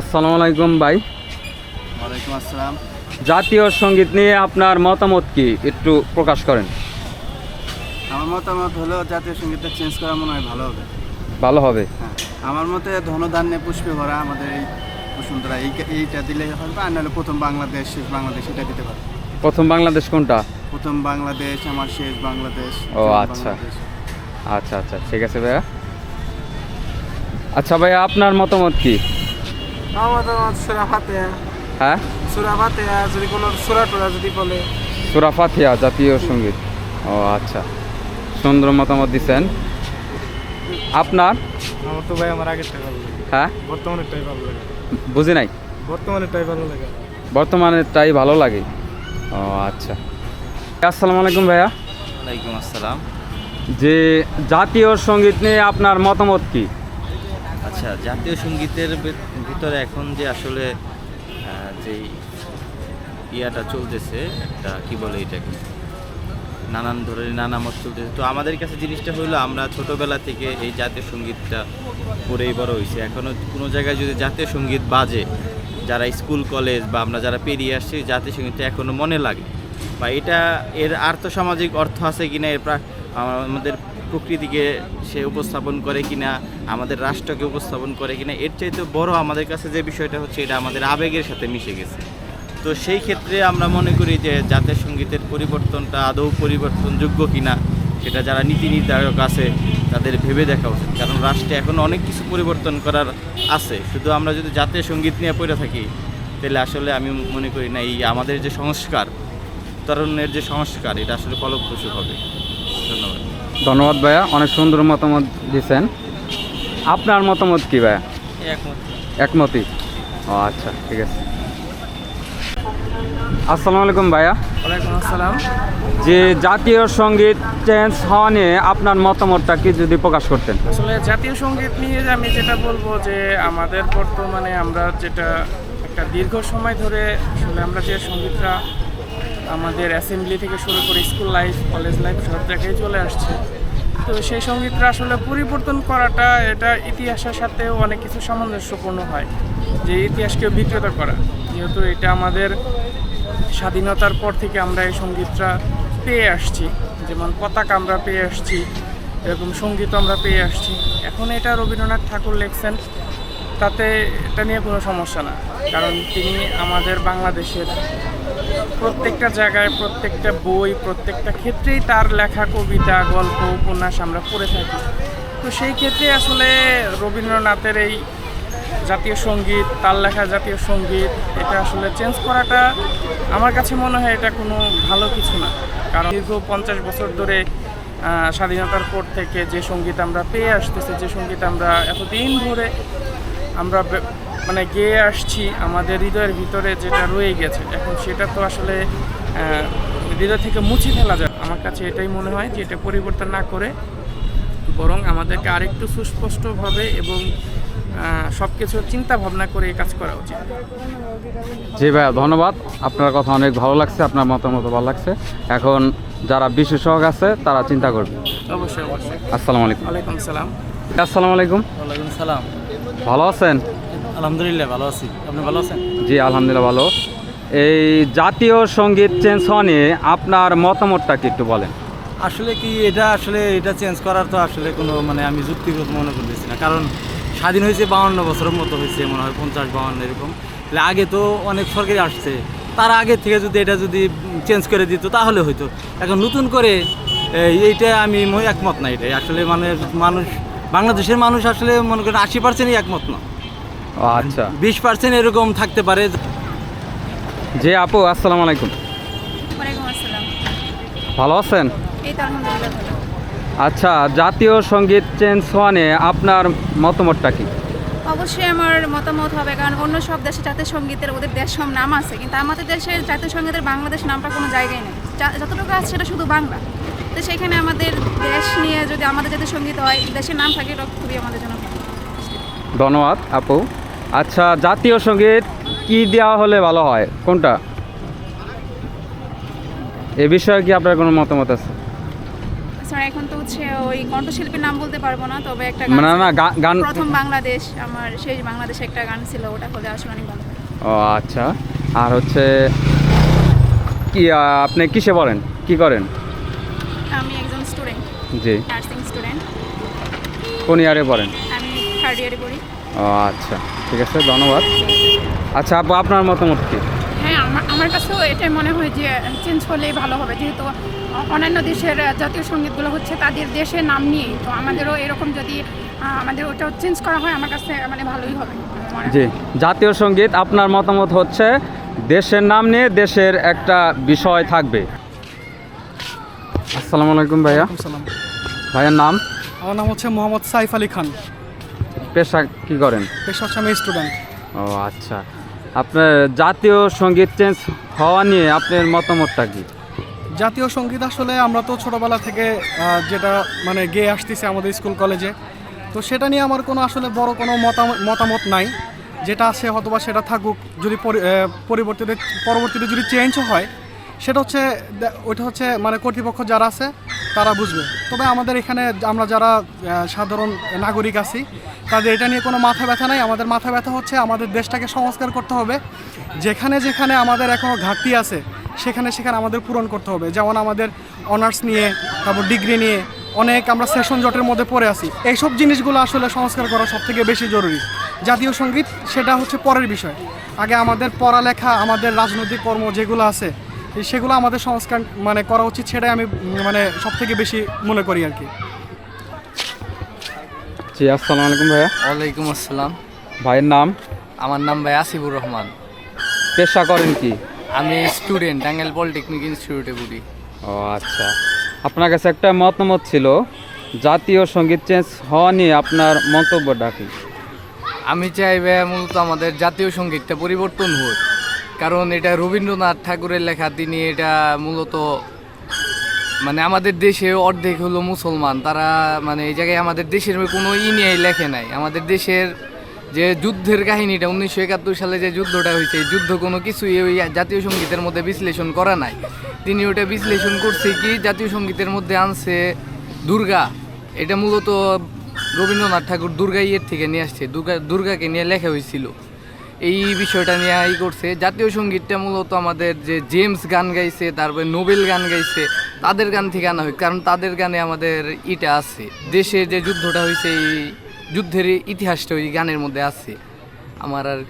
আসসালামু আলাইকুম ভাই। ওয়ালাইকুম আসসালাম। জাতীয় সংগীত নিয়ে আপনার মতামত কি? একটু প্রকাশ করেন। আমার মতামত হলো জাতীয় সঙ্গীতটা চেঞ্জ করা মনে হয় ভালো হবে। ভালো হবে। হ্যাঁ আমার মতে ধনধান্যে পুষ্পে ভরা আমাদের এই বসুন্ধরা এই এইটা দিলে হবে আর নাহলে প্রথম বাংলাদেশ শেষ বাংলাদেশ এটা দিতে পারে। প্রথম বাংলাদেশ কোনটা? প্রথম বাংলাদেশ আমার শেষ বাংলাদেশ ও, আচ্ছা। আচ্ছা আচ্ছা ঠিক আছে ভাইয়া। আচ্ছা ভাইয়া আপনার মতামত কি আমার মতামত সুরা ফাতেহা হ্যাঁ? সুরা ফাতেহা যদি কোনো সুরা টুরা যদি বলে। সুরা ফাতিহা জাতীয় সংগীত। ও আচ্ছা। সুন্দর মতামত দিচ্ছেন আপনার? আমার তো ভাই আমার আগেরটাই ভালো লাগে। হ্যাঁ? বর্তমানেরটাই ভালো লাগে। বুঝি নাই? বর্তমানেরটাই ভালো লাগে। বর্তমানেরটাই ভালো লাগে। ও আচ্ছা। আসসালামু আলাইকুম ভাইয়া। ওয়ালাইকুম আসসালাম। যে জাতীয় সংগীত নিয়ে আপনার মতামত কি? আচ্ছা জাতীয় সঙ্গীতের ভিতরে এখন যে আসলে যেই ইয়াটা চলতেছে, একটা কি বলে এটাকে? নানান ধরনের নানা মত চলতেছে। তো আমাদের কাছে জিনিসটা হলো আমরা ছোটবেলা থেকে এই জাতীয় সঙ্গীতটা পড়েই বড় হয়েছে। এখনও কোনো জায়গায় যদি জাতীয় সংগীত বাজে, যারা স্কুল, কলেজ বা আমরা যারা পেরিয়ে আসছি, জাতীয় সঙ্গীতটা এখনও মনে লাগে। বা এটা এর আর্থসামাজিক অর্থ আছে কিনা, এর আমাদের প্রকৃতিকে সে উপস্থাপন করে কিনা, আমাদের রাষ্ট্রকে উপস্থাপন করে কিনা, এর চাইতে বড় আমাদের কাছে যে বিষয়টা হচ্ছে এটা আমাদের আবেগের সাথে মিশে গেছে। তো সেই ক্ষেত্রে আমরা মনে করি যে জাতীয় সঙ্গীতের পরিবর্তনটা আদৌ পরিবর্তনযোগ্য কিনা, সেটা যারা নীতি নির্ধারক আছে, তাদের ভেবে দেখা উচিত। কারণ রাষ্ট্রে এখন অনেক কিছু পরিবর্তন করার আছে। শুধু আমরা যদি জাতীয় সংগীত নিয়ে পড়ে থাকি, তাহলে আসলে আমি মনে করি না, এই আমাদের যে সংস্কার, তরুণের যে সংস্কার, এটা আসলে ফলপ্রসূ হবে। ধন্যবাদ ভাইয়া। অনেক সুন্দর মতামত দিচ্ছেন আপনার মতামত কি ভাইয়া? একমত একমতই। ও আচ্ছা ঠিক আছে। আসসালামু আলাইকুম ভাইয়া। আসসালাম। যে জাতীয় সংগীত চেঞ্জ হওয়া নিয়ে আপনার মতামতটা কি যদি প্রকাশ করতেন? আসলে জাতীয় সংগীত নিয়ে আমি যেটা বলব যে আমাদের বর্তমানে আমরা যেটা একটা দীর্ঘ সময় ধরে আসলে আমরা যে সঙ্গীতটা আমাদের অ্যাসেম্বলি থেকে শুরু করে স্কুল লাইফ কলেজ লাইফ সব জায়গায় চলে আসছে। তো সেই সঙ্গীতটা আসলে পরিবর্তন করাটা এটা ইতিহাসের সাথেও অনেক কিছু সামঞ্জস্যপূর্ণ হয়, যে ইতিহাসকে বিকৃত করা। যেহেতু এটা আমাদের স্বাধীনতার পর থেকে আমরা এই সঙ্গীতটা পেয়ে আসছি, যেমন পতাকা আমরা পেয়ে আসছি, এরকম সংগীত আমরা পেয়ে আসছি। এখন এটা রবীন্দ্রনাথ ঠাকুর লিখছেন, তাতে এটা নিয়ে কোনো সমস্যা না, কারণ তিনি আমাদের বাংলাদেশের প্রত্যেকটা জায়গায় প্রত্যেকটা বই, প্রত্যেকটা ক্ষেত্রেই তার লেখা, কবিতা, গল্প, উপন্যাস আমরা পড়ে থাকি। তো সেই ক্ষেত্রে আসলে রবীন্দ্রনাথের এই জাতীয় সংগীত, তার লেখা জাতীয় সংগীত, এটা আসলে চেঞ্জ করাটা আমার কাছে মনে হয় এটা কোনো ভালো কিছু না। কারণ দীর্ঘ পঞ্চাশ বছর ধরে স্বাধীনতার পর থেকে যে সংগীত আমরা পেয়ে আসতেছি, যে সংগীত আমরা এতদিন ধরে আমরা মানে গেয়ে আসছি আমাদের হৃদয়ের ভিতরে যেটা রয়ে গেছে। এখন সেটা তো আসলে হৃদয় থেকে মুছে ফেলা যায় আমার কাছে এটাই মনে হয় যে এটা পরিবর্তন না করে বরং আমাদেরকে আরেকটু সুস্পষ্টভাবে এবং সব কিছু চিন্তা ভাবনা করে কাজ করা উচিত। জি ভাইয়া ধন্যবাদ। আপনার কথা অনেক ভালো লাগছে আপনার মতামত ভালো লাগছে। এখন যারা বিশেষজ্ঞ আছে তারা চিন্তা করবে। অবশ্যই অবশ্যই। আসসালামু আলাইকুম। সালাম। আসসালামু আলাইকুম। ওয়ালাইকুম সালাম। ভালো আছেন? আলহামদুলিল্লাহ ভালো আছি। আপনি ভালো আছেন? জি আলহামদুলিল্লাহ ভালো। এই জাতীয় সংগীত চেঞ্জ হওয়া নিয়ে আপনার মতামতটা কি একটু বলেন? আসলে কি এটা আসলে এটা চেঞ্জ করার তো আসলে কোনো মানে আমি যুক্তিগত মনে করতেছি না। কারণ স্বাধীন হয়েছে বাউন্ন বছরের মতো হয়েছে মনে হয় পঞ্চাশ বাউন্ন এরকম। তাহলে আগে তো অনেক সরকারি আসছে। তার আগে থেকে যদি এটা যদি চেঞ্জ করে দিত তাহলে হয়তো এখন নতুন করে এইটা আমি একমত না এটাই। আসলে মানে মানুষ বাংলাদেশের মানুষ আসলে মনে করেন আশি পার্সেন্টই একমত না। আচ্ছা। বিশ পার্সেন্ট এরকম থাকতে পারে। জি আপু আসসালামু আলাইকুম। ওয়ালাইকুম আসসালাম। ভালো আছেন? এই তো আচ্ছা জাতীয় সংগীত চেঞ্জ হওয়া নিয়ে আপনার মতামতটা কি? অবশ্যই আমার মতামত হবে কারণ অন্য সব দেশে জাতীয় সঙ্গীতের ওদের দেশ সব নাম আছে কিন্তু আমাদের দেশের জাতীয় সঙ্গীতের বাংলাদেশ নামটা কোনো জায়গায় নেই। যতটুকু আছে সেটা শুধু বাংলা। তো সেখানে আমাদের দেশ নিয়ে যদি আমাদের জাতীয় সংগীত হয় দেশের নাম থাকে এটা খুবই আমাদের জন্য ধন্যবাদ আপু। আচ্ছা জাতীয় সংগীত কি দেওয়া হলে ভালো হয়? কোনটা? এ বিষয়ে কি আপনার কোনো মতামত আছে? স্যার এখন তো হচ্ছে ওই কণ্ঠশিল্পীর নাম বলতে পারব না তবে একটা না না গান প্রথম বাংলাদেশ আমার শেষ বাংলাদেশে একটা গান ছিল ওটা হলে আসলে অনেক ভালো ও আচ্ছা। আর হচ্ছে কি আপনি কিসে পড়েন? কি করেন? আমি একজন স্টুডেন্ট জি। নার্সিং স্টুডেন্ট কোন ইয়ারে পড়েন? আমি থার্ড ইয়ারে পড়ি। ও আচ্ছা। ঠিক আছে ধন্যবাদ। আচ্ছা আপু আপনার মতামত কি? হ্যাঁ আমার আমার কাছেও এটাই মনে হয় যে চেঞ্জ হলেই ভালো হবে। যেহেতু অন্যান্য দেশের জাতীয় সঙ্গীতগুলো হচ্ছে তাদের দেশের নাম নিয়েই তো আমাদেরও এরকম যদি আমাদের ওটাও চেঞ্জ করা হয় আমার কাছে মানে ভালোই হবে। জি জাতীয় সংগীত আপনার মতামত হচ্ছে দেশের নাম নিয়ে দেশের একটা বিষয় থাকবে। আসসালামু আলাইকুম ভাইয়া। সালাম। ভাইয়ের নাম? আমার নাম হচ্ছে মোহাম্মদ সাইফ আলী খান। পেশা কি করেন? পেশা হচ্ছে আমি স্টুডেন্ট ও আচ্ছা। আপনার জাতীয় সংগীত চেঞ্জ হওয়া নিয়ে আপনার মতামতটা কি? জাতীয় সংগীত আসলে আমরা তো ছোটবেলা থেকে যেটা মানে গেয়ে আসতেছি আমাদের স্কুল কলেজে। তো সেটা নিয়ে আমার কোনো আসলে বড় কোনো মতামত মতামত নাই। যেটা আছে হয়তোবা সেটা থাকুক যদি পরিবর্তিতে পরবর্তীতে যদি চেঞ্জও হয় সেটা হচ্ছে ওইটা হচ্ছে মানে কর্তৃপক্ষ যারা আছে তারা বুঝবে। তবে আমাদের এখানে আমরা যারা সাধারণ নাগরিক আছি, তাদের এটা নিয়ে কোনো মাথা ব্যথা নাই। আমাদের মাথা ব্যথা হচ্ছে আমাদের দেশটাকে সংস্কার করতে হবে। যেখানে যেখানে আমাদের এখনও ঘাটতি আছে, সেখানে সেখানে আমাদের পূরণ করতে হবে। যেমন আমাদের অনার্স নিয়ে, তারপর ডিগ্রি নিয়ে, অনেক আমরা সেশন জটের মধ্যে পড়ে আছি। এইসব জিনিসগুলো আসলে সংস্কার করা সব থেকে বেশি জরুরি। জাতীয় সংগীত, সেটা হচ্ছে পরের বিষয়। আগে আমাদের পড়ালেখা, আমাদের রাজনৈতিক কর্ম যেগুলো আছে সেগুলো আমাদের সংস্কার মানে করা উচিত সেটাই আমি মানে সব থেকে বেশি মনে করি আর কি। জি আসসালামু আলাইকুম ভাইয়া। ওয়ালাইকুম আসসালাম। ভাইয়ের নাম? আমার নাম ভাই আসিফুর রহমান। পেশা করেন কি? আমি স্টুডেন্ট টাঙ্গাইল পলিটেকনিক ইনস্টিটিউটে পড়ি ও আচ্ছা। আপনার কাছে একটা মতামত ছিল জাতীয় সংগীত চেঞ্জ হওয়া নিয়ে আপনার মন্তব্যটা কি? আমি চাই ভাই মূলত আমাদের জাতীয় সঙ্গীতটা পরিবর্তন হোক। কারণ এটা রবীন্দ্রনাথ ঠাকুরের লেখা, তিনি এটা মূলত মানে আমাদের দেশে অর্ধেক হলো মুসলমান। তারা মানে এই জায়গায় আমাদের দেশের কোনো ই নিয়ে লেখে নাই। আমাদের দেশের যে যুদ্ধের কাহিনীটা, উনিশশো একাত্তর সালে যে যুদ্ধটা হয়েছে যুদ্ধ কোনো কিছুই ওই জাতীয় সঙ্গীতের মধ্যে বিশ্লেষণ করা নাই। তিনি ওটা বিশ্লেষণ করছে কি, জাতীয় সঙ্গীতের মধ্যে আনছে দুর্গা। এটা মূলত রবীন্দ্রনাথ ঠাকুর দুর্গা ইয়ের থেকে নিয়ে আসছে। দুর্গা, দুর্গাকে নিয়ে লেখা হয়েছিল। এই বিষয়টা নিয়ে ই করছে। জাতীয় সঙ্গীতটা মূলত আমাদের যে জেমস গান গাইছে, তারপরে নোবেল গান গাইছে, তাদের গান থেকে আনা হয় কারণ তাদের গানে আমাদের ইটা আছে। দেশে যে যুদ্ধটা হয়েছে, এই যুদ্ধের ইতিহাসটা ওই গানের মধ্যে আছে। আমার আর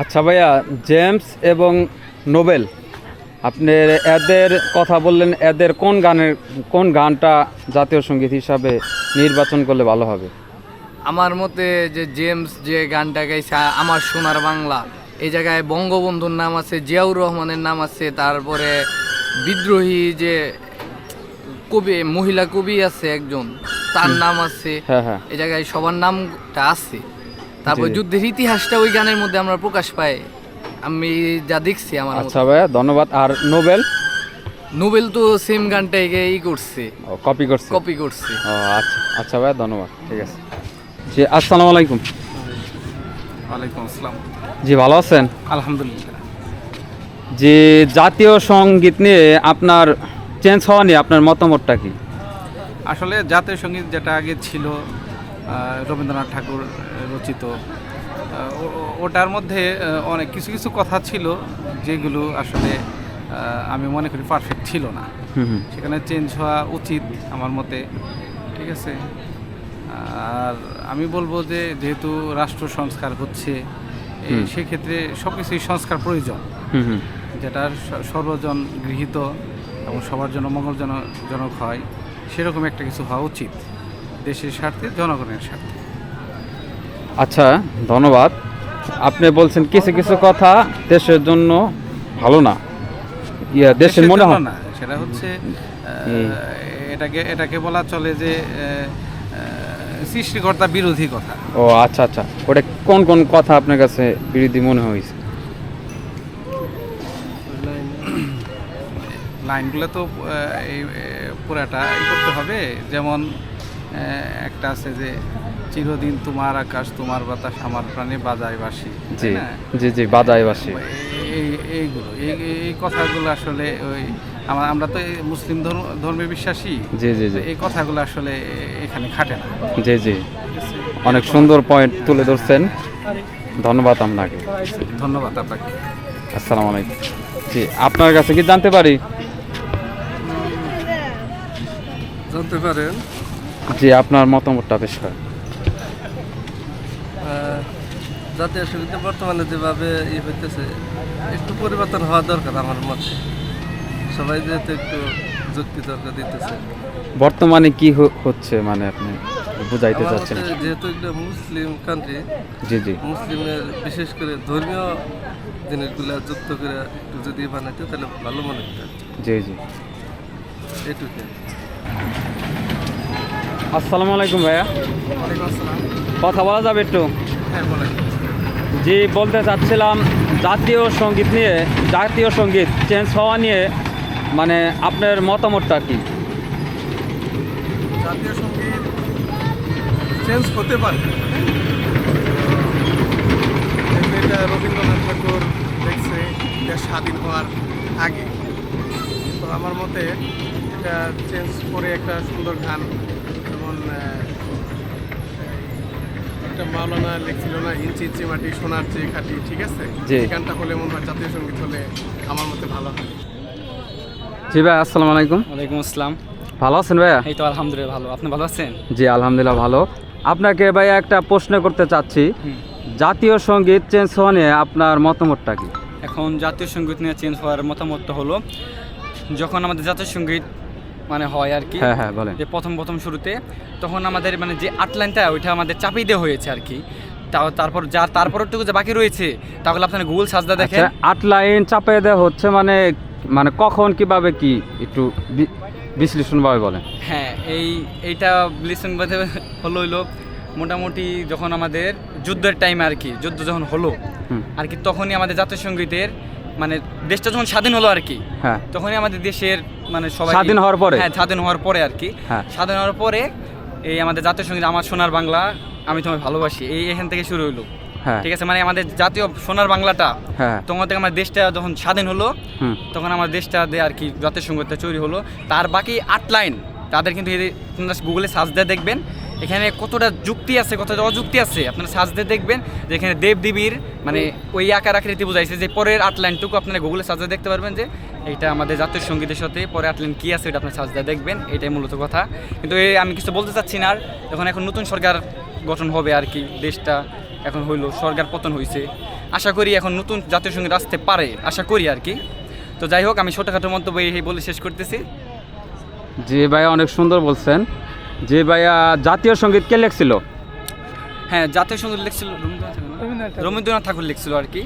আচ্ছা ভাইয়া জেমস এবং নোবেল আপনি এদের কথা বললেন, এদের কোন গানের, কোন গানটা জাতীয় সংগীত হিসাবে নির্বাচন করলে ভালো হবে? আমার মতে যে জেমস যে গানটা গাইছে আমার সোনার বাংলা এই জায়গায় বঙ্গবন্ধুর নাম আছে জিয়াউর রহমানের নাম আছে তারপরে বিদ্রোহী যে কবি মহিলা কবি আছে একজন তার নাম আছে হ্যাঁ হ্যাঁ। এই জায়গায় সবার নামটা আছে। তারপর যুদ্ধের ইতিহাসটা ওই গানের মধ্যে আমরা প্রকাশ পাই। আমি যা দেখছি আমার আচ্ছা ভাইয়া ধন্যবাদ। আর নোবেল? নোবেল তো সেম গানটাকে ই করছে। কপি করছে? কপি করছে। ও আচ্ছা আচ্ছা ভাইয়া ধন্যবাদ। ঠিক আছে। জি আসসালামু আলাইকুম। ওয়ালাইকুম আসসালাম। জি ভালো আছেন? আলহামদুলিল্লাহ। যে জাতীয় সংগীত নিয়ে আপনার চেঞ্জ হওয়া নিয়ে আপনার মতামতটা কি? আসলে জাতীয় সংগীত যেটা আগে ছিল রবীন্দ্রনাথ ঠাকুর রচিত ওটার মধ্যে অনেক কিছু কিছু কথা ছিল যেগুলো আসলে আমি মনে করি পারফেক্ট ছিল না। সেখানে চেঞ্জ হওয়া উচিত আমার মতে ঠিক আছে? আর আমি বলব যে যেহেতু রাষ্ট্র সংস্কার হচ্ছে সেক্ষেত্রে সব কিছুই সংস্কার প্রয়োজন। হুম হুম। যেটা সর্বজন গৃহীত এবং সবার জন্য মঙ্গলজনক হয় সেরকম একটা কিছু হওয়া উচিত দেশের স্বার্থে জনগণের স্বার্থে। আচ্ছা ধন্যবাদ। আপনি বলছেন কিছু কিছু কথা দেশের জন্য ভালো না। ইয়া দেশের মনে হয় না সেটা হচ্ছে এটাকে এটাকে বলা চলে যে সৃষ্টিকর্তা বিরোধী কথা। ও আচ্ছা আচ্ছা। ওটা কোন কোন কথা আপনার কাছে বিরোধী মনে হয়েছে? লাইনগুলো তো এই পুরাটা করতে হবে। যেমন একটা আছে যে চিরদিন তোমার আকাশ তোমার বাতাস আমার প্রাণে বাজায় বাসি জি জি জি বাজায় বাসি এই এই- এইগুলো। এই এই কথাগুলো আসলে ওই আমরা আমরা তো এই মুসলিম ধর্ম ধর্মে বিশ্বাসী। জি জি জি। এই কথাগুলো আসলে এখানে খাটে না। জি জি। অনেক সুন্দর পয়েন্ট তুলে ধরছেন। ধন্যবাদ আপনাকে। ধন্যবাদ আপনাকে। আসসালামু আলাইকুম। জি আপনার কাছে কি জানতে পারি? জানতে পারেন। জি আপনার মতামতটা পেশ করেন জাতীয় সঙ্গীতে বর্তমানে যেভাবে ই হইতেছে একটু পরিবর্তন হওয়া দরকার আমার মতে। সবাই যেহেতু একটু যুক্তি তর্ক দিতেছে। বর্তমানে কি হচ্ছে মানে আপনি বুঝাইতে চাচ্ছেন? যেহেতু একটা মুসলিম কান্ট্রি জি জি। মুসলিমের বিশেষ করে ধর্মীয় জিনিসগুলো যুক্ত করে একটু যদি বানাইতে তাহলে ভালো মনে হতো জি জি। এটুকু আসসালামু আলাইকুম ভাইয়া। কথা বলা যাবে একটু? জি বলতে চাচ্ছিলাম জাতীয় সংগীত নিয়ে জাতীয় সংগীত চেঞ্জ হওয়া নিয়ে মানে আপনার মতামতটা কি? জাতীয় সংগীত চেঞ্জ হতে পারে। এটা রবীন্দ্রনাথ ঠাকুর দেখছে দেশ স্বাধীন হওয়ার আগে। তো আমার মতে এটা চেঞ্জ করে একটা সুন্দর গান যেমন একটা মাওলানা লিখছিল না ইঞ্চি ইঞ্চি মাটি সোনার চেয়ে খাটি ঠিক আছে? গানটা হলে মনে হয় জাতীয় সংগীত হলে আমার মতে ভালো হয়। জি ভাই আসসালামু আলাইকুম। ওয়ালাইকুম আসসালাম। ভালো আছেন ভাইয়া? এই তো আলহামদুলিল্লাহ ভালো। আপনি ভালো আছেন? জি আলহামদুলিল্লাহ ভালো। আপনাকে ভাইয়া একটা প্রশ্ন করতে চাচ্ছি। জাতীয় সংগীত চেঞ্জ হওয়া নিয়ে আপনার মতামতটা কি? এখন জাতীয় সংগীত নিয়ে চেঞ্জ হওয়ার মতামতটা হলো যখন আমাদের জাতীয় সংগীত মানে হয় আর কি হ্যাঁ হ্যাঁ বলেন। যে প্রথম প্রথম শুরুতে তখন আমাদের মানে যে আট লাইনটা ওইটা আমাদের চাপিয়ে দেওয়া হয়েছে আর কি। তাও তারপর যা তারপরটুকু যে বাকি রয়েছে তাহলে আপনার গুগল সার্চটা দেখেন। আচ্ছা আট লাইন চাপিয়ে দেওয়া হচ্ছে মানে মানে কখন কীভাবে কি একটু বিশ্লেষণভাবে বলেন হ্যাঁ এই এইটা বাদে হলো হইল মোটামুটি যখন আমাদের যুদ্ধের টাইমে আর কি যুদ্ধ যখন হলো। আর কি তখনই আমাদের জাতীয় সঙ্গীতের মানে দেশটা যখন স্বাধীন হলো আর কি হ্যাঁ তখনই আমাদের দেশের মানে সবাই স্বাধীন হওয়ার পরে? হ্যাঁ স্বাধীন হওয়ার পরে আর কি হ্যাঁ। স্বাধীন হওয়ার পরে এই আমাদের জাতীয় সংগীত আমার সোনার বাংলা আমি তোমায় ভালোবাসি এই এখান থেকে শুরু হলো হ্যাঁ ঠিক আছে মানে আমাদের জাতীয় সোনার বাংলাটা হ্যাঁ। তখন থেকে আমার দেশটা যখন স্বাধীন হলো তখন আমার দেশটা দিয়ে আর কি জাতীয় সঙ্গীতটা তৈরি হলো। তার বাকি আট লাইন তাদের কিন্তু আপনারা গুগলে সার্চ দিয়ে দেখবেন। এখানে কতটা যুক্তি আছে কতটা অযুক্তি আছে আপনারা সার্চ দিয়ে দেখবেন যে এখানে দেবদেবীর মানে ওই আকার আকৃতি বোঝাইছে যে পরের আট লাইনটুকু আপনারা গুগলে সার্চ দিয়ে দেখতে পারবেন যে এটা আমাদের জাতীয় সঙ্গীতের সাথে পরে আট লাইন কী আছে এটা আপনার সার্চ দিয়ে দেখবেন এটাই মূলত কথা। কিন্তু এই আমি কিছু বলতে চাচ্ছি না আর যখন এখন নতুন সরকার গঠন হবে আর কি দেশটা এখন হইল সরকার পতন হয়েছে আশা করি এখন নতুন জাতীয় সংগীত আসতে পারে আশা করি আর কি। তো যাই হোক আমি ছোটোখাটো মন্তব্য এই বলে শেষ করতেছি। জি ভাইয়া অনেক সুন্দর বলছেন। যে ভাইয়া জাতীয় সংগীত কে লেখছিল? হ্যাঁ জাতীয় সংগীত লিখছিল? রবীন্দ্রনাথ ঠাকুর লিখছিল আর কি।